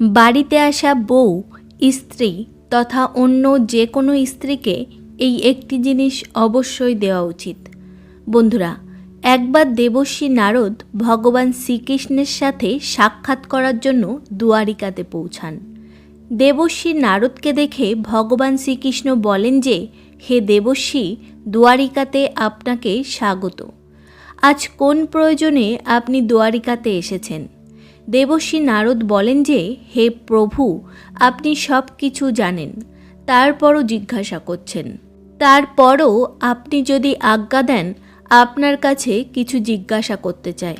বাড়িতে আসা বউ, স্ত্রী তথা অন্য যে কোনো স্ত্রীকে এই একটি জিনিস অবশ্যই দেওয়া উচিত। বন্ধুরা, একবার দেবশ্রী নারদ ভগবান শ্রীকৃষ্ণের সাথে সাক্ষাৎ করার জন্য দুয়ারিকাতে পৌঁছান। দেবশ্রী নারদকে দেখে ভগবান শ্রীকৃষ্ণ বলেন যে, হে দেবশ্রী, দুয়ারিকাতে আপনাকে স্বাগত। আজ কোন প্রয়োজনে আপনি দুয়ারিকাতে এসেছেন? দেবশ্রী নারদ বলেন যে, হে প্রভু, আপনি সব কিছু জানেন, তারপরও জিজ্ঞাসা করছেন। তারপরও আপনি যদি আজ্ঞা দেন, আপনার কাছে কিছু জিজ্ঞাসা করতে চাই।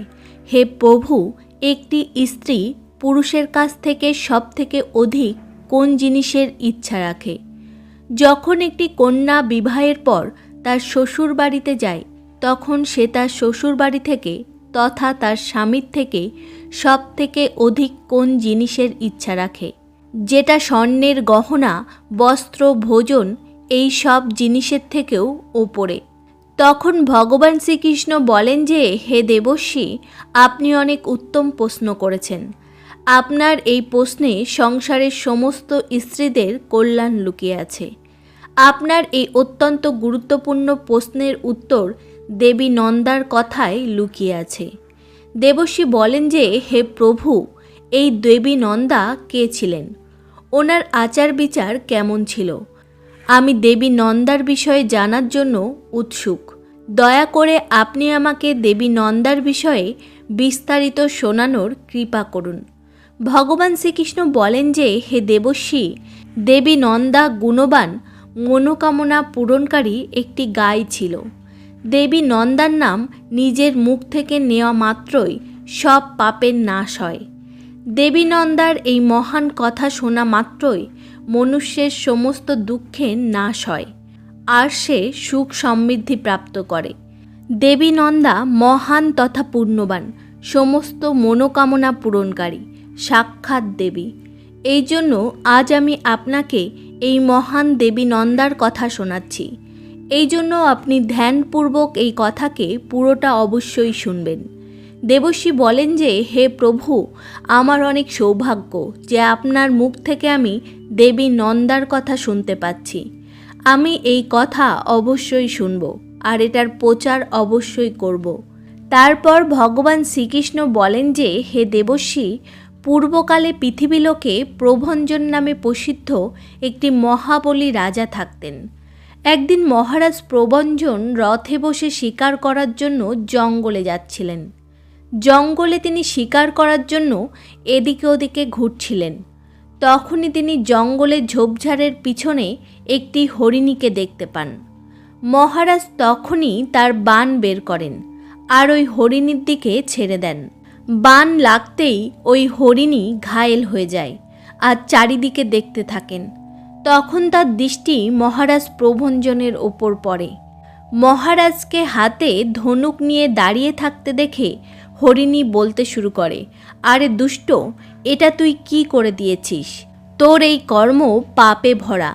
হে প্রভু, একটি স্ত্রী পুরুষের কাছ থেকে সব থেকে অধিক কোন জিনিসের ইচ্ছা রাখে? যখন একটি কন্যা বিবাহের পর তার শ্বশুর বাড়িতে যায়, তখন সে তার শ্বশুর বাড়ি থেকে তথা তার স্বামীর থেকে সব থেকে অধিক কোন জিনিসের ইচ্ছা রাখে? যেটা স্বর্ণের গহনা, বস্ত্র, ভোজন, এই সব জিনিসের থেকেও ওপরে। তখন ভগবান শ্রীকৃষ্ণ বলেন যে, হে দেবশ্রী আপনি অনেক উত্তম প্রশ্ন করেছেন। আপনার এই প্রশ্নে সংসারের সমস্ত স্ত্রীদের কল্যাণ লুকিয়ে আছে। আপনার এই অত্যন্ত গুরুত্বপূর্ণ প্রশ্নের উত্তর দেবী নন্দার কথায় লুকিয়ে আছে। দেবশ্রী বলেন যে, হে প্রভু, এই দেবী নন্দা কে ছিলেন? ওনার আচার বিচার কেমন ছিল? আমি দেবী নন্দার বিষয়ে জানার জন্য উৎসুক। দয়া করে আপনি আমাকে দেবী নন্দার বিষয়ে বিস্তারিত শোনানোর কৃপা করুন। ভগবান শ্রীকৃষ্ণ বলেন যে, হে দেবশ্রী, দেবী নন্দা গুণবান, মনোকামনা পূরণকারী একটি গাই ছিল। দেবী নন্দার নাম নিজের মুখ থেকে নেওয়া মাত্রই সব পাপের নাশ হয়। দেবী নন্দার এই মহান কথা শোনা মাত্রই মনুষ্যের সমস্ত দুঃখের নাশ হয়, আর সে সুখ সমৃদ্ধি প্রাপ্ত করে। দেবী নন্দা মহান তথা পূর্ণবান সমস্ত মনোকামনা পূরণকারী, সাক্ষাৎ দেবী। এই জন্য আজ আমি আপনাকে এই মহান দেবী নন্দার কথা শোনাচ্ছি। এই জন্য আপনি ধ্যানপূর্বক এই কথাকে পুরোটা অবশ্যই শুনবেন। দেবশ্রী বলেন যে, হে প্রভু, আমার অনেক সৌভাগ্য যে আপনার মুখ থেকে আমি দেবী নন্দার কথা শুনতে পাচ্ছি। আমি এই কথা অবশ্যই শুনব আর এটার প্রচার অবশ্যই করব। তারপর ভগবান শ্রীকৃষ্ণ বলেন যে, হে দেবশ্রী, পূর্বকালে পৃথিবীলোকে প্রভঞ্জন নামে প্রসিদ্ধ একটি মহাবলী রাজা থাকতেন। একদিন মহারাজ প্রবঞ্জন রথে বসে শিকার করার জন্য জঙ্গলে যাচ্ছিলেন। জঙ্গলে তিনি শিকার করার জন্য এদিকে ওদিকে ঘুরছিলেন। তখনই তিনি জঙ্গলের ঝোপঝাড়ের পিছনে একটি হরিণীকে দেখতে পান। মহারাজ তখনই তার বান বের করেন আর ওই হরিণীর দিকে ছেড়ে দেন। বান লাগতেই ওই হরিণী ঘায়েল হয়ে যায় আর চারিদিকে দেখতে থাকেন। তখন তার দৃষ্টি মহারাজ প্রভঞ্জনের ওপর পড়ে। মহারাজকে হাতে ধনুক নিয়ে দাঁড়িয়ে থাকতে দেখে হরিণী বলতে শুরু করে, আরে দুষ্ট, এটা তুই কি করে দিয়েছিস? তোর এই কর্ম পাপে ভরা।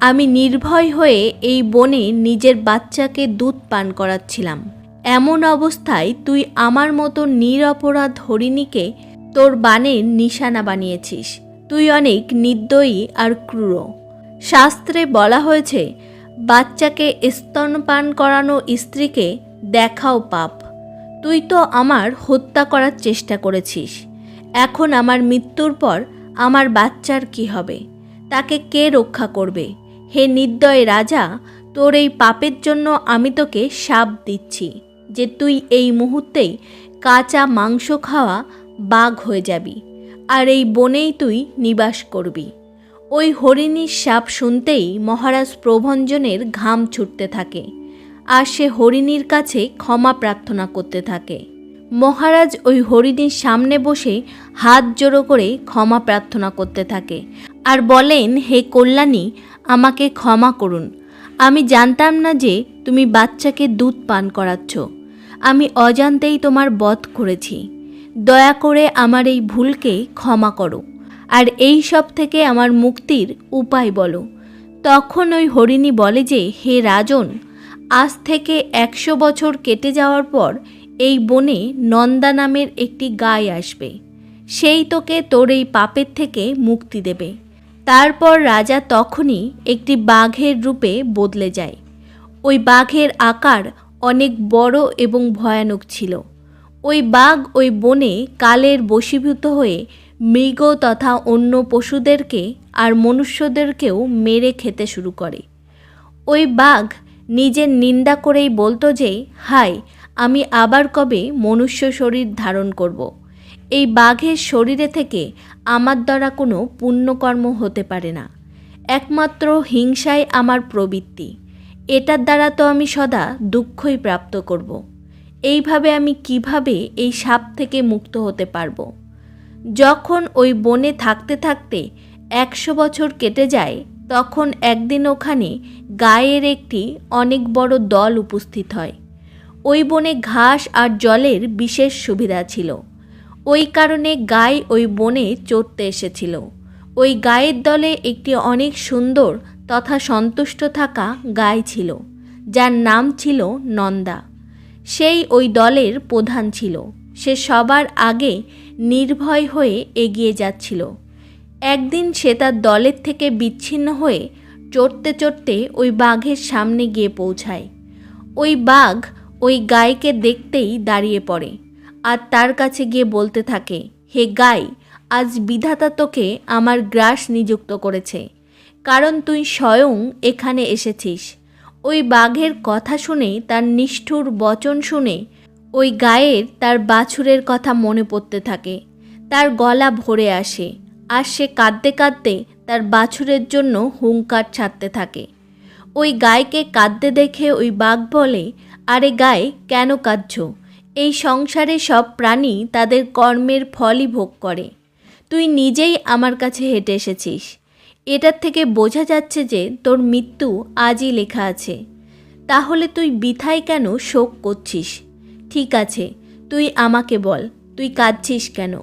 আমি নির্ভয় হয়ে এই বনে নিজের বাচ্চাকে দুধ পান করাচ্ছিলাম। এমন অবস্থায় তুই আমার মতো নিরপরাধ হরিণীকে তোর বানের নিশানা বানিয়েছিস। তুই অনেক নির্দয়ী আর ক্রূর। শাস্ত্রে বলা হয়েছে, বাচ্চাকে স্তনপান করানো স্ত্রীকে দেখাও পাপ। তুই তো আমার হত্যা করার চেষ্টা করেছিস। এখন আমার মৃত্যুর পর আমার বাচ্চার কি হবে? তাকে কে রক্ষা করবে? হে নির্দয় রাজা, তোর এই পাপের জন্য আমি তোকে সাপ দিচ্ছি, যে তুই এই মুহূর্তেই কাঁচা মাংস খাওয়া বাঘ হয়ে যাবি, আর এই বনেই তুই নিবাস করবি। ওই হরিণীর সাপ শুনতেই মহারাজ প্রভঞ্জনের ঘাম ছুটতে থাকে, আর সে হরিণীর কাছে ক্ষমা প্রার্থনা করতে থাকে। মহারাজ ওই হরিণীর সামনে বসে হাত জোড়ো করে ক্ষমা প্রার্থনা করতে থাকে, আর বলেন, হে কল্যাণী, আমাকে ক্ষমা করুন। আমি জানতাম না যে তুমি বাচ্চাকে দুধ পান করাচ্ছ। আমি অজান্তেই তোমার বধ করেছি। দয়া করে আমার এই ভুলকে ক্ষমা করো। আর এই সব থেকে আমার মুক্তির উপায় বলো। তখন ওই হরিণী বলে যে, হে রাজন, আজ থেকে একশো বছর কেটে যাওয়ার পর এই বনে নন্দা নামের একটি গায়ে আসবে। সেই তোকে তোর এই পাপের থেকে মুক্তি দেবে। তারপর রাজা তখনই একটি বাঘের রূপে বদলে যায়। ওই বাঘের আকার অনেক বড় এবং ভয়ানক ছিল। ওই বাঘ ওই বনে কালের বশীভূত হয়ে মৃগ তথা অন্য পশুদেরকে আর মনুষ্যদেরকেও মেরে খেতে শুরু করে ওই বাঘ নিজের নিন্দা করেই বলতো যে, হায়, আমি আবার কবে মনুষ্য শরীর ধারণ করব। এই বাঘের শরীরে থেকে আমার দ্বারা কোনো পুণ্যকর্ম হতে পারে না একমাত্র হিংসাই আমার প্রবৃত্তি এটার দ্বারা তো আমি সদা দুঃখই প্রাপ্ত করব। এইভাবে আমি কীভাবে এই সাপ থেকে মুক্ত হতে পারব? যখন ওই বনে থাকতে থাকতে একশো বছর কেটে যায়, তখন একদিন ওখানে গায়ের একটি অনেক বড় দল উপস্থিত হয়। ওই বনে ঘাস আর জলের বিশেষ সুবিধা ছিল। ওই কারণে গায়ে ওই বনে চড়তে এসেছিল। ওই গায়ের দলে একটি অনেক সুন্দর তথা সন্তুষ্ট থাকা গাই ছিল, যার নাম ছিল নন্দা। সেই ওই দলের প্রধান ছিল। সে সবার আগে নির্ভয় হয়ে এগিয়ে যাচ্ছিল। একদিন সে তার দলের থেকে বিচ্ছিন্ন হয়ে চড়তে চড়তে ওই বাঘের সামনে গিয়ে পৌঁছায়। ওই বাঘ ওই গাইকে দেখতেই দাঁড়িয়ে পড়ে আর তার কাছে গিয়ে বলতে থাকে, হে গাই, আজ বিধাতা তোকে আমার গ্রাস নিযুক্ত করেছে। কারণ তুই স্বয়ং এখানে এসেছিস। ওই বাঘের কথা শুনে, তার নিষ্ঠুর বচন শুনে, ওই গায়ের তার বাছুরের কথা মনে পড়তে থাকে। তার গলা ভরে আসে, আর সে কাঁদতে কাঁদতে তার বাছুরের জন্য হুঙ্কার ছাড়তে থাকে। ওই গায়কে কাঁদতে দেখে ওই বাঘ বলে, আরে গায়ে, কেন কাঁদছ? এই সংসারে সব প্রাণী তাদের কর্মের ফলই ভোগ করে। তুই নিজেই আমার কাছে হেঁটে এসেছিস। এটার থেকে বোঝা যাচ্ছে যে তোর মৃত্যু আজই লেখা আছে। তাহলে তুই বিথায় কেন শোক করছিস? ঠিক আছে, তুই আমাকে বল, তুই কাঁদছিস কেন?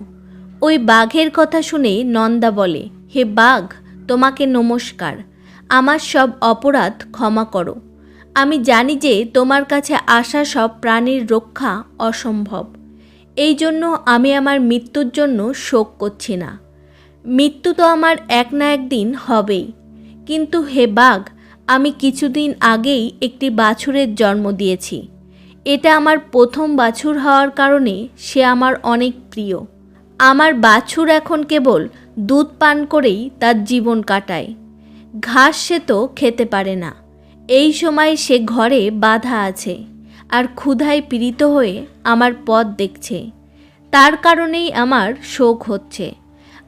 ওই বাঘের কথা শুনে নন্দা বলে, হে বাঘ, তোমাকে নমস্কার। আমার সব অপরাধ ক্ষমা করো। আমি জানি যে তোমার কাছে আসা সব প্রাণীর রক্ষা অসম্ভব। এই জন্য আমি আমার মৃত্যুর জন্য শোক করছি না। মৃত্যু তো আমার এক না একদিন হবেই। কিন্তু হে বাঘ, আমি কিছুদিন আগেই একটি বাছুরের জন্ম দিয়েছি। এটা আমার প্রথম বাছুর হওয়ার কারণে সে আমার অনেক প্রিয়। আমার বাছুর এখন কেবল দুধ পান করেই তার জীবন কাটায়। ঘাস সে তো খেতে পারে না। এই সময় সে ঘরে বাধা আছে আর ক্ষুধায় পীড়িত হয়ে আমার পথ দেখছে। তার কারণেই আমার শোক হচ্ছে।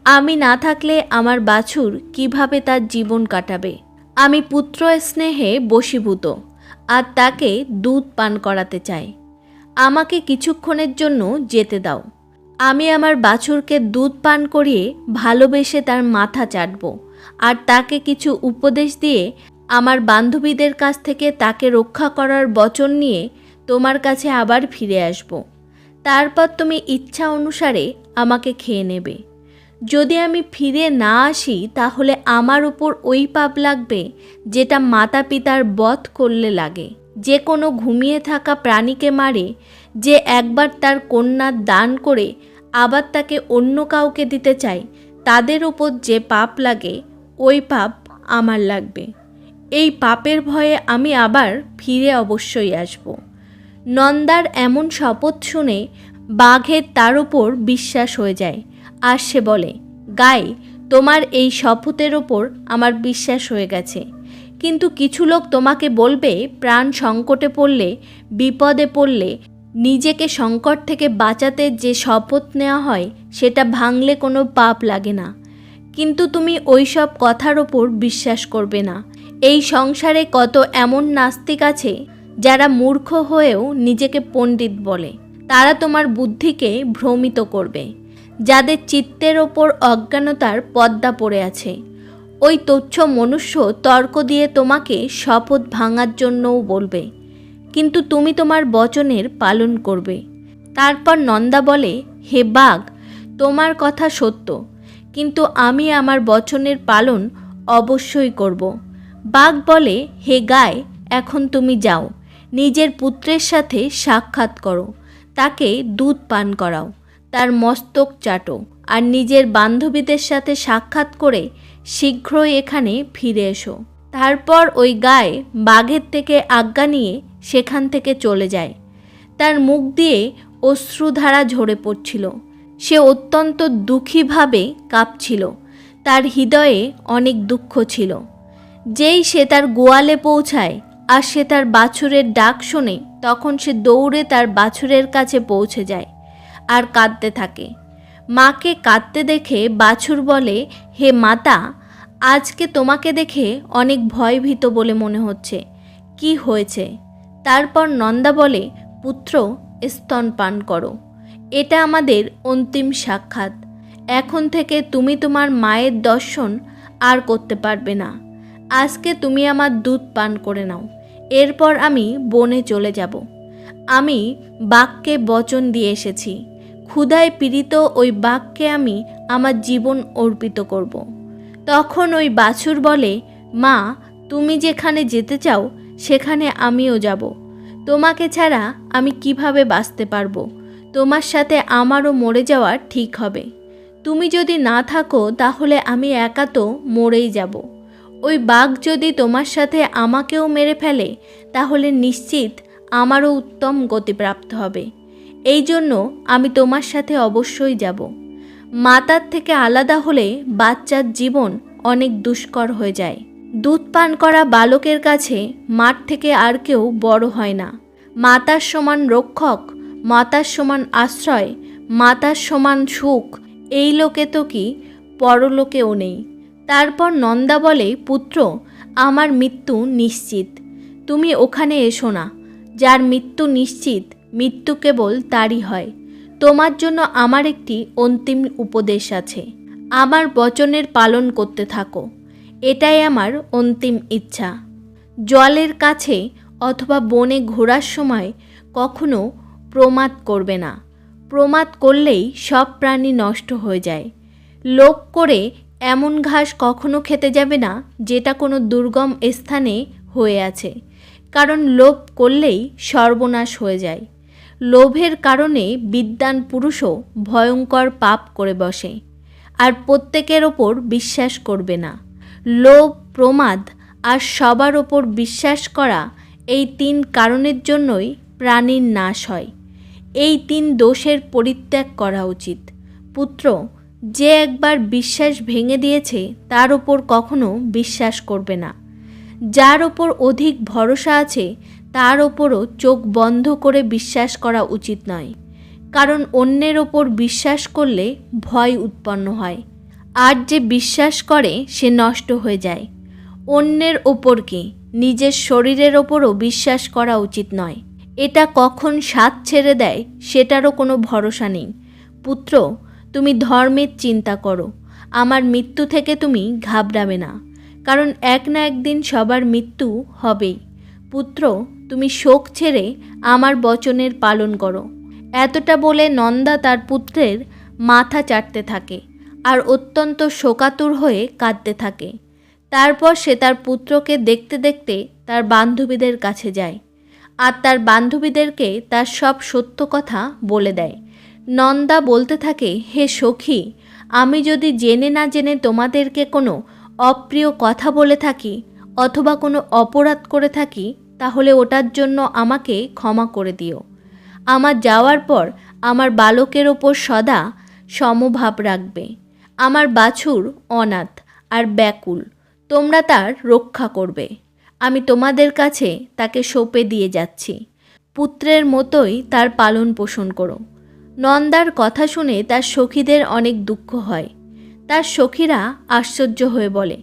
আমি না থাকলে আমার বাছুর কীভাবে তার জীবন কাটাবে? আমি পুত্র স্নেহে বশীভূত, আর তাকে দুধ পান করাতে চাই। আমাকে কিছুক্ষণের জন্য যেতে দাও। আমি আমার বাছুরকে দুধ পান করিয়ে ভালোবেসে তার মাথা চাটব, আর তাকে কিছু উপদেশ দিয়ে আমার বান্ধবীদের কাছ থেকে তাকে রক্ষা করার বচন নিয়ে তোমার কাছে আবার ফিরে আসব। তারপর তুমি ইচ্ছা অনুসারে আমাকে খেয়ে নেবে। যদি আমি ফিরে না আসি, তাহলে আমার উপর ওই পাপ লাগবে, যেটা মাতা পিতার বধ করলে লাগে। যে কোনো ঘুমিয়ে থাকা প্রাণীকে মারে, যে একবার তার কন্যার দান করে, আবার তাকে অন্য কাউকে দিতে চায়, তাদের ওপর যে পাপ লাগে, ওই পাপ আমার লাগবে। এই পাপের ভয়ে আমি আবার ফিরে অবশ্যই আসব। নন্দার এমন শপথ শুনে বাঘের তার ওপর বিশ্বাস হয়ে যায়। আর সে বলে, গাই, তোমার এই শপথের ওপর আমার বিশ্বাস হয়ে গেছে। কিন্তু কিছু লোক তোমাকে বলবে, প্রাণ সংকটে পড়লে, বিপদে পড়লে, নিজেকে সংকট থেকে বাঁচাতে যে শপথ নেওয়া হয়, সেটা ভাঙলে কোনো পাপ লাগে না। কিন্তু তুমি ওই সব কথার ওপর বিশ্বাস করবে না। এই সংসারে কত এমন নাস্তিক আছে, যারা মূর্খ হয়েও নিজেকে পণ্ডিত বলে। তারা তোমার বুদ্ধিকে ভ্রমিত করবে, যাদের চিত্তের ওপর অজ্ঞানতার পদ্মা পড়ে আছে। ওই তুচ্ছ মনুষ্য তর্ক দিয়ে তোমাকে শপথ ভাঙার জন্যও বলবে, কিন্তু তুমি তোমার বচনের পালন করবে। তারপর নন্দা বলে, হে বাঘ, তোমার কথা সত্য, কিন্তু আমি আমার বচনের পালন অবশ্যই করব। বাঘ বলে, হে গায়, এখন তুমি যাও, নিজের পুত্রের সাথে সাক্ষাৎ করো। তাকে দুধ পান করাও, তার মস্তক চাটো আর নিজের বান্ধবীদের সাথে সাক্ষাৎ করে শীঘ্রই এখানে ফিরে এসো। তারপর ওই গায়ে বাঘের থেকে আজ্ঞা নিয়ে সেখান থেকে চলে যায়। তার মুখ দিয়ে অশ্রুধারা ঝরে পড়ছিল। সে অত্যন্ত দুঃখীভাবে কাঁপছিল। তার হৃদয়ে অনেক দুঃখ ছিল। যেই সে তার গোয়ালে পৌঁছায় আর সে তার বাছুরের ডাক শোনে তখন সে দৌড়ে তার বাছুরের কাছে পৌঁছে যায় আর কাঁদতে থাকে। মাকে কাঁদতে দেখে বাছুর বলে, হে মাতা, আজকে তোমাকে দেখে অনেক ভয়ভীত বলে মনে হচ্ছে। কি হয়েছে? তারপর নন্দা বলে, পুত্র স্তনপান করো। এটা আমাদের অন্তিম সাক্ষাৎ। এখন থেকে তুমি তোমার মায়ের দর্শন আর করতে পারবে না। আজকে তুমি আমার দুধ পান করে নাও। এরপর আমি বনে চলে যাব। আমি বাঘকে বচন দিয়ে এসেছি। ক্ষুধায় পীড়িত ওই বাঘকে আমি আমার জীবন অর্পিত করব। তখন ওই বাছুর বলে, মা, তুমি যেখানে যেতে চাও, সেখানে আমিও যাব। তোমাকে ছাড়া আমি কীভাবে বাঁচতে পারব? তোমার সাথে আমারও মরে যাওয়া ঠিক হবে। তুমি যদি না থাকো, তাহলে আমি একা তো মরেই যাব। ওই বাঘ যদি তোমার সাথে আমাকেও মেরে ফেলে, তাহলে নিশ্চিত আমারও উত্তম গতিপ্রাপ্ত হবে। এই জন্য আমি তোমার সাথে অবশ্যই যাব। মাতার থেকে আলাদা হলে বাচ্চার জীবন অনেক দুষ্কর হয়ে যায়। দুধ পান করা বালকের কাছে মাঠ থেকে আর কেউ বড় হয় না। মাতার সমান রক্ষক, মাতার সমান আশ্রয়, মাতার সমান সুখ, এই লোকে তো কি, পরলোকেও নেই। তারপর নন্দা বলে, পুত্র, আমার মৃত্যু নিশ্চিত। তুমি ওখানে এসো না। যার মৃত্যু নিশ্চিত, মৃত্যু কেবল তারই হয়। তোমার জন্য আমার একটি অন্তিম উপদেশ আছে। আমার বচনের পালন করতে থাকো। এটাই আমার অন্তিম ইচ্ছা। জলের কাছে অথবা বনে ঘোরার সময় কখনো প্রমাদ করবে না। প্রমাদ করলেই সব প্রাণী নষ্ট হয়ে যায়। লোক করে এমন ঘাস কখনো খেতে যাবে না, যেটা কোনো দুর্গম স্থানে হয়ে আছে। কারণ লোভ করলেই সর্বনাশ হয়ে যায়। লোভের কারণে বিদ্যান পুরুষও ভয়ঙ্কর পাপ করে বসে, আর প্রত্যেকের ওপর বিশ্বাস করবে না। লোভ, প্রমাদ আর সবার ওপর বিশ্বাস করা এই তিন কারণের জন্যই প্রাণীর নাশ হয়। এই তিন দোষের পরিত্যাগ করা উচিত। পুত্র যে একবার বিশ্বাস ভেঙে দিয়েছে, তার ওপর কখনো বিশ্বাস করবে না। যার ওপর অধিক ভরসা আছে, তার ওপরও চোখ বন্ধ করে বিশ্বাস করা উচিত নয়। কারণ অন্যের ওপর বিশ্বাস করলে ভয় উৎপন্ন হয়। আর যে বিশ্বাস করে, সে নষ্ট হয়ে যায়। অন্যের ওপর কি? নিজের শরীরের ওপরও বিশ্বাস করা উচিত নয়। এটা কখন স্বাদ ছেড়ে দেয়, সেটারও কোনো ভরসা নেই। পুত্র তুমি ধর্মের চিন্তা করো। আমার মৃত্যু থেকে তুমি ঘাবড়াবে না। কারণ এক না একদিন সবার মৃত্যু হবেই। পুত্র, তুমি শোক ছেড়ে আমার বচনের পালন করো। এতটা বলে নন্দা তার পুত্রের মাথা চাটতে থাকে আর অত্যন্ত শোকাতুর হয়ে কাঁদতে থাকে। তারপর সে তার পুত্রকে দেখতে দেখতে তার বান্ধবীদের কাছে যায় আর তার বান্ধবীদেরকে তার সব সত্য কথা বলে দেয়। নন্দা বলতে থাকে, হে সখী, আমি যদি জেনে না জেনে তোমাদেরকে কোনো অপ্রিয় কথা বলে থাকি অথবা কোনো অপরাধ করে থাকি, তাহলে ওটার জন্য আমাকে ক্ষমা করে দিও। আমার যাওয়ার পর আমার বালকের ওপর সদা সমভাব রাখবে। আমার বাছুর অনাথ আর ব্যাকুল, তোমরা তার রক্ষা করবে। আমি তোমাদের কাছে তাকে সঁপে দিয়ে যাচ্ছি। পুত্রের মতোই তার পালন পোষণ করো। নন্দার কথা শুনে তার সখীদের অনেক দুঃখ হয়। তার সখীরা আশ্চর্য হয়ে বলে,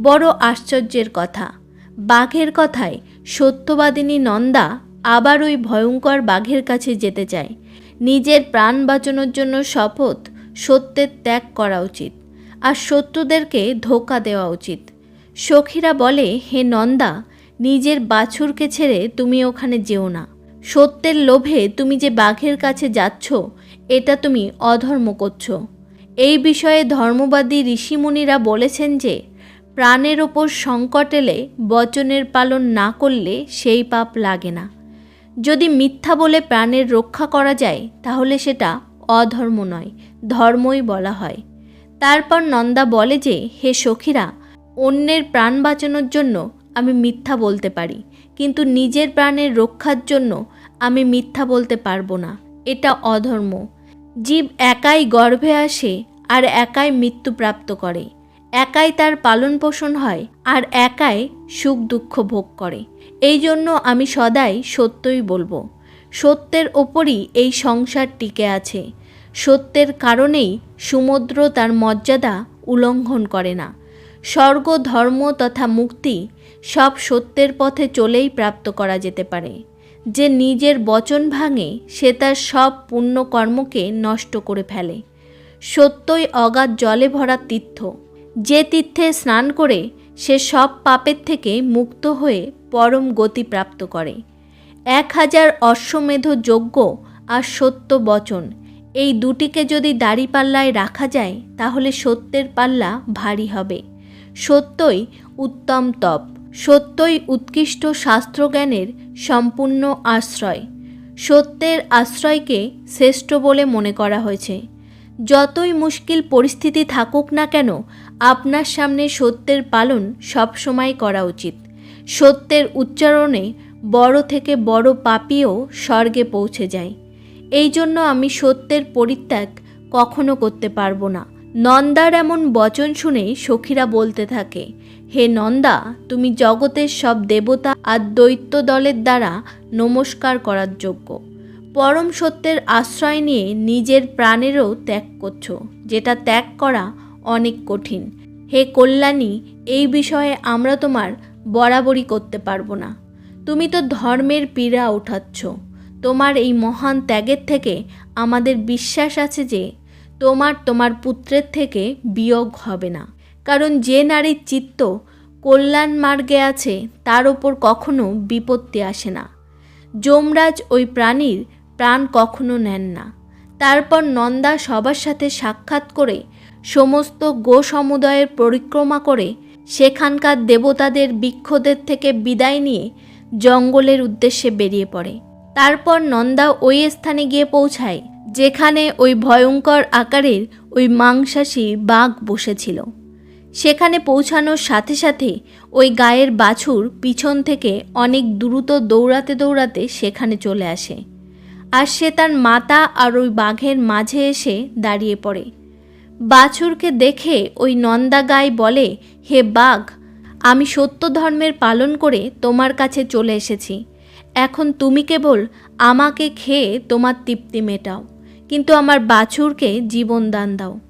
বড় আশ্চর্যের কথা। বাঘের কথায় সত্যবাদিনী নন্দা আবার ওই ভয়ঙ্কর বাঘের কাছে যেতে চায়। নিজের প্রাণ বাঁচানোর জন্য শপথ সত্যের ত্যাগ করা উচিত আর শত্রুদেরকে ধোকা দেওয়া উচিত। সখীরা বলে, হে নন্দা, নিজের বাছুরকে ছেড়ে তুমি ওখানে যেও না। সত্যের লোভে তুমি যে বাঘের কাছে যাচ্ছ, এটা তুমি অধর্ম করছ। এই বিষয়ে ধর্মবাদী ঋষিমুনিরা বলেছেন যে, প্রাণের ওপর সংকট এলে বচনের পালন না করলে সেই পাপ লাগে না। যদি মিথ্যা বলে প্রাণের রক্ষা করা যায়, তাহলে সেটা অধর্ম নয়, ধর্মই বলা হয়। তারপর নন্দা বলে যে, হে সখীরা, অন্যের প্রাণ বাঁচানোর জন্য আমি মিথ্যা বলতে পারি। কিন্তু নিজের প্রাণের রক্ষার জন্য আমি মিথ্যা বলতে পারব না। এটা অধর্ম। জীব একাই গর্ভে আসে আর একাই মৃত্যু প্রাপ্ত করে। একাই তার পালন পোষণ হয় আর একাই সুখ দুঃখ ভোগ করে। এই জন্য আমি সদাই সত্যই বলব, সত্যের ওপরই এই সংসার টিকে আছে। সত্যের কারণেই সমুদ্র তার মর্যাদা উল্লঙ্ঘন করে না। স্বর্গ, ধর্ম তথা মুক্তি সব সত্যের পথে চলেই প্রাপ্ত করা যেতে পারে। যে নিজের বচন ভাঙে, সে তার সব পুণ্যকর্মকে নষ্ট করে ফেলে। সত্যই অগাধ জলে ভরা তীর্থ। যে তীর্থে স্নান করে, সে সব পাপের থেকে মুক্ত হয়ে পরম গতি প্রাপ্ত করে। এক হাজার অশ্বমেধ যজ্ঞ আর সত্য বচন, এই দুটিকে যদি দাড়িপাল্লায় রাখা যায়, তাহলে সত্যের পাল্লা ভারী হবে। সত্যই উত্তম তপ। সত্যই উৎকৃষ্ট শাস্ত্রজ্ঞানের সম্পূর্ণ আশ্রয়। সত্যের আশ্রয়কে শ্রেষ্ঠ বলে মনে করা হয়েছে। যতই মুশকিল পরিস্থিতি থাকুক না কেন, আপনার সামনে সত্যের পালন সবসময় করা উচিত। সত্যের উচ্চারণে বড় থেকে বড় পাপিও স্বর্গে পৌঁছে যায়। এই জন্য আমি সত্যের পরিত্যাগ কখনো করতে পারব না। নন্দার এমন বচন শুনেই সখীরা বলতে থাকে, হে নন্দা, তুমি জগতের সব দেবতা আর দৈত্য দলের দ্বারা নমস্কার করার যোগ্য। পরম সত্যের আশ্রয় নিয়ে নিজের প্রাণেরও ত্যাগ করছ, যেটা ত্যাগ করা অনেক কঠিন। হে কল্যাণী, এই বিষয়ে আমরা তোমার বরাবরই করতে পারব না। তুমি তো ধর্মের পীড়া উঠাচ্ছ। তোমার এই মহান ত্যাগের থেকে আমাদের বিশ্বাস আছে যে তোমার তোমার পুত্রের থেকে বিয়োগ হবে না। কারণ যে নারীর চিত্ত কল্যাণ মার্গে আছে, তার ওপর কখনো বিপত্তি আসে না। যমরাজ ওই প্রাণীর প্রাণ কখনো নেন না। তারপর নন্দা সবার সাথে সাক্ষাৎ করে সমস্ত গো সমুদায়ের পরিক্রমা করে সেখানকার দেবতাদের বৃক্ষদের থেকে বিদায় নিয়ে জঙ্গলের উদ্দেশ্যে বেরিয়ে পড়ে। তারপর নন্দা ওই স্থানে গিয়ে পৌঁছায় যেখানে ওই ভয়ঙ্কর আকারের ওই মাংসাশী বাঘ বসেছিল। সেখানে পৌঁছানোর সাথে সাথে ওই গায়ের বাছুর পিছন থেকে অনেক দ্রুত দৌড়াতে দৌড়াতে সেখানে চলে আসে। আর সে তার মাতা আর ওই বাঘের মাঝে এসে দাঁড়িয়ে পড়ে। বাছুরকে দেখে ওই নন্দা গাই বলে, হে বাঘ, আমি সত্য ধর্মের পালন করে তোমার কাছে চলে এসেছি। এখন তুমি কেবল আমাকে খেয়ে তোমার তৃপ্তি মেটাও। কিন্তু আমার বাছুরকে জীবন দান দাও।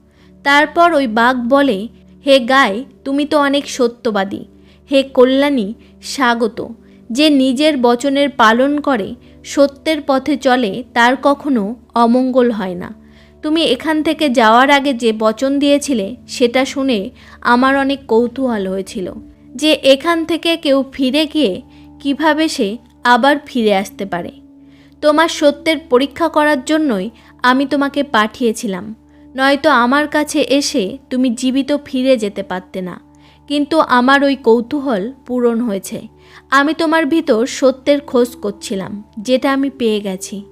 তারপর ওই বাঘ বলে, হে গাই, তুমি তো অনেক সত্যবাদী। হে কল্যাণী, স্বাগত। যে নিজের বচনের পালন করে, সত্যের পথে চলে, তার কখনো অমঙ্গল হয় না। তুমি এখান থেকে যাওয়ার আগে যে বচন দিয়েছিলে, সেটা শুনে আমার অনেক কৌতূহল হয়েছিল। যে এখান থেকে কেউ ফিরে গিয়ে কীভাবে সে আবার ফিরে আসতে পারে? তোমার সত্যের পরীক্ষা করার জন্যই আমি তোমাকে পাঠিয়েছিলাম। নয়তো আমার কাছে এসে তুমি জীবিত ফিরে যেতে পারতে না। কিন্তু আমার ওই কৌতূহল পূরণ হয়েছে। আমি তোমার ভিতর সত্যের খোঁজ করছিলাম, যেটা আমি পেয়ে গেছি।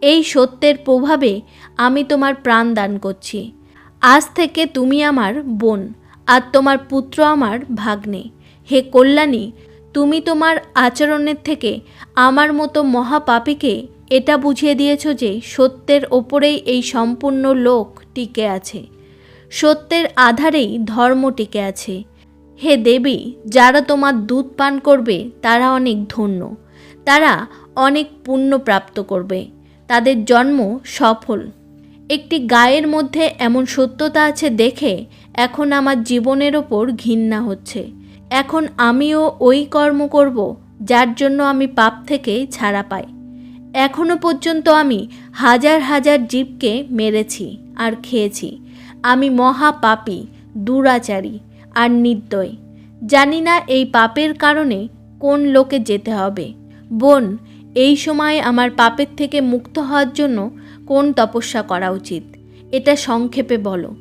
এই সত্যের প্রভাবে আমি তোমার প্রাণ দান করছি। আজ থেকে তুমি আমার বোন, আর তোমার পুত্র আমার ভাগ্নে। হে কল্যাণী, তুমি তোমার আচরণের থেকে আমার মতো মহাপাপীকে এটা বুঝিয়ে দিয়েছ যে সত্যের ওপরেই এই সম্পূর্ণ লোক টিকে আছে। সত্যের আধারেই ধর্ম টিকে আছে। হে দেবী, যারা তোমার দুধ পান করবে, তারা অনেক ধন্য। তারা অনেক পুণ্য প্রাপ্ত করবে। তাদের জন্ম সফল। একটি গায়ের মধ্যে এমন সত্যতা আছে দেখে এখন আমার জীবনের ওপর ঘৃণা হচ্ছে। এখন আমিও ওই কর্ম করব, যার জন্য আমি পাপ থেকে ছাড়া পাই। এখনও পর্যন্ত আমি হাজার হাজার জীবকে মেরেছি আর খেয়েছি। আমি মহা পাপী, দুরাচারী আর নির্দয়। জানি না এই পাপের কারণে কোন লোকে যেতে হবে। বোন, এই সময় আমার পাপের থেকে মুক্ত হওয়ার জন্য কোন তপস্যা করা উচিত? এটা সংক্ষেপে বলো।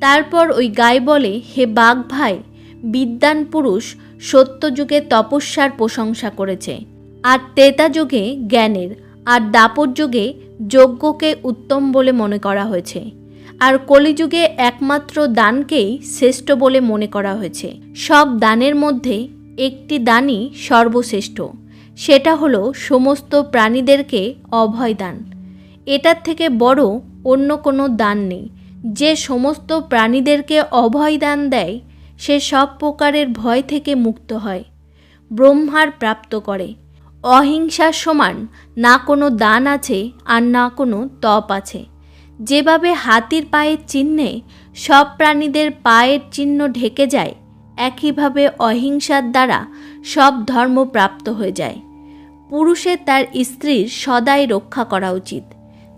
তারপর ওই গায়ে বলে, হে বাঘ ভাই বিদ্যান পুরুষ সত্যযুগে তপস্যার প্রশংসা করেছে, আর ত্রেতা যুগে জ্ঞানের আর দাপর যুগে যজ্ঞকে উত্তম বলে মনে করা হয়েছে, আর কলিযুগে একমাত্র দানকেই শ্রেষ্ঠ বলে মনে করা হয়েছে। সব দানের মধ্যে একটি দানই সর্বশ্রেষ্ঠ, সেটা হলো সমস্ত প্রাণীদেরকে অভয় দান। এটার থেকে বড় অন্য কোনো দান নেই। যে সমস্ত প্রাণীদেরকে অভয় দান দেয়, সে সব প্রকারের ভয় থেকে মুক্ত হয়, ব্রহ্মার প্রাপ্ত করে। অহিংসার সমান, না কোনো দান আছে আর না কোনো তপ আছে। যেভাবে হাতির পায়ের চিহ্নে সব প্রাণীদের পায়ের চিহ্ন ঢেকে যায়, একইভাবে অহিংসার দ্বারা সব ধর্ম প্রাপ্ত হয়ে যায়। পুরুষের তার স্ত্রীর সদাই রক্ষা করা উচিত।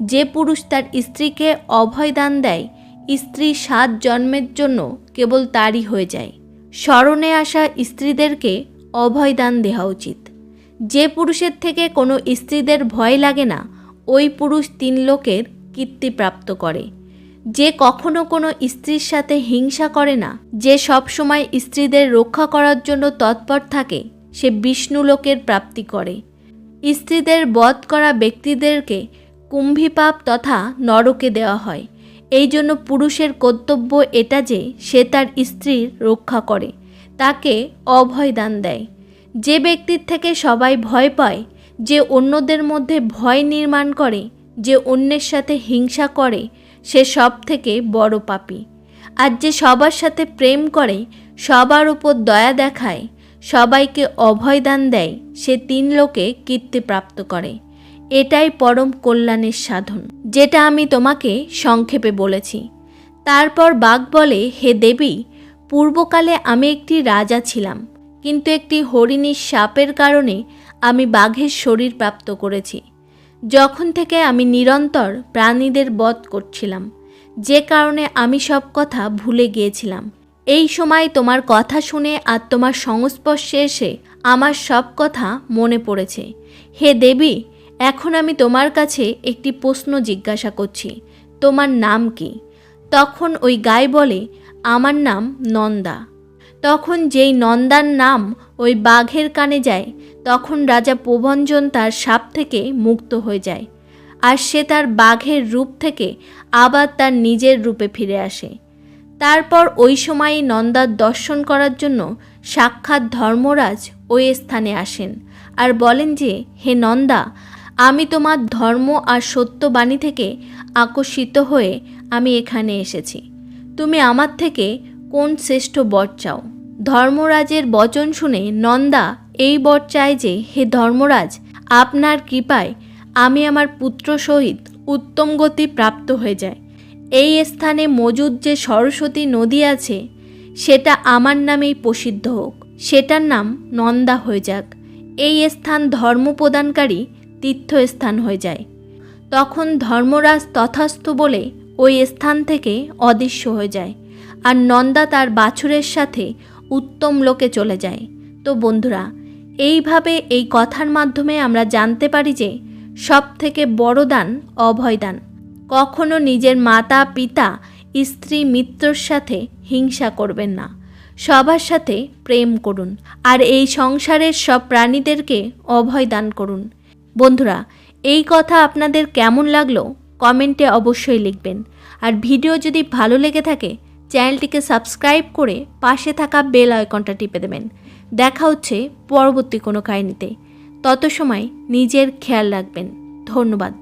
যে পুরুষ তার স্ত্রীকে অভয় দান দেয়, স্ত্রী সাত জন্মের জন্য কেবল তারই হয়ে যায়। স্মরণে আসা স্ত্রীদেরকে অভয় দান দেওয়া উচিত। যে পুরুষের থেকে কোনো স্ত্রীদের ভয় লাগে না, ওই পুরুষ তিন লোকের কীর্তি প্রাপ্ত করে। যে কখনো কোনো স্ত্রীর সাথে হিংসা করে না, যে সবসময় স্ত্রীদের রক্ষা করার জন্য তৎপর থাকে, সে বিষ্ণু লোকের প্রাপ্তি করে। স্ত্রীদের বধ করা ব্যক্তিদেরকে কুম্ভীপাপ তথা নরকে দেওয়া হয়। এই জন্য পুরুষের কর্তব্য এটা যে, সে তার স্ত্রীর রক্ষা করে, তাকে অভয় দান দেয়। যে ব্যক্তির থেকে সবাই ভয় পায়, যে অন্যদের মধ্যে ভয় নির্মাণ করে, যে অন্যের সাথে হিংসা করে, সে সব থেকে বড় পাপী। আর যে সবার সাথে প্রেম করে, সবার উপর দয়া দেখায়, সবাইকে অভয় দান দেয়, সে তিন লোকে কীর্তিপ্রাপ্ত করে। এটাই পরম কল্যাণের সাধন, যেটা আমি তোমাকে সংক্ষেপে বলেছি। তারপর বাঘ বলে, হে দেবী, পূর্বকালে আমি একটি রাজা ছিলাম। কিন্তু একটি হরিণীর সাপের কারণে আমি বাঘের শরীর প্রাপ্ত করেছি। যখন থেকে আমি নিরন্তর প্রাণীদের বধ করছিলাম, যে কারণে আমি সব কথা ভুলে গিয়েছিলাম। এই সময় তোমার কথা শুনে আর তোমার সংস্পর্শে এসে আমার সব কথা মনে পড়েছে। হে দেবী, এখন আমি তোমার কাছে একটি প্রশ্ন জিজ্ঞাসা করছি, তোমার নাম কি? তখন ওই গাই বলে, আমার নাম নন্দা। তখন যেই নন্দার নাম ওই বাঘের কানে যায়, তখন রাজা প্রভঞ্জন তার সাপ থেকে মুক্ত হয়ে যায় আর সে তার বাঘের রূপ থেকে আবার তার নিজের রূপে ফিরে আসে। তারপর ওই সময়ই নন্দার দর্শন করার জন্য সাক্ষাৎ ধর্মরাজ ওই স্থানে আসেন আর বলেন যে, হে নন্দা, আমি তোমার ধর্ম আর সত্যবাণী থেকে আকর্ষিত হয়ে আমি এখানে এসেছি। তুমি আমার থেকে কোন শ্রেষ্ঠ বর চাও? ধর্মরাজের বচন শুনে নন্দা এই বর চায় যে, হে ধর্মরাজ, আপনার কৃপায় আমি আমার পুত্র সহিত উত্তম গতি প্রাপ্ত হয়ে যায় এই স্থানে মজুদ যে সরস্বতী নদী আছে, সেটা আমার নামেই প্রসিদ্ধ হোক। সেটার নাম নন্দা হয়ে যাক। এই স্থান ধর্ম প্রদানকারী তীর্থস্থান হয়ে যায়। তখন ধর্মরাজ তথাস্থ বলে ওই স্থান থেকে অদৃশ্য হয়ে যায়। আর নন্দা তার বাছুরের সাথে উত্তম লোকে চলে যায়। তো বন্ধুরা, এইভাবে এই কথার মাধ্যমে আমরা জানতে পারি যে সব থেকে বড় দান অভয় দান। কখনো নিজের মাতা, পিতা, স্ত্রী, মিত্রর সাথে হিংসা করবেন না। সবার সাথে প্রেম করুন আর এই সংসারের সব প্রাণীদেরকে অভয় দান করুন। বন্ধুরা, এই কথা আপনাদের কেমন লাগল কমেন্টে অবশ্যই লিখবেন। আর ভিডিও যদি ভালো লেগে থাকে চ্যানেলটিকে সাবস্ক্রাইব করে পাশে থাকা বেল আইকনটা টিপে দেবেন। দেখা হচ্ছে পরবর্তী কোনো কাহিনীতে। তত সময় নিজের খেয়াল রাখবেন। ধন্যবাদ।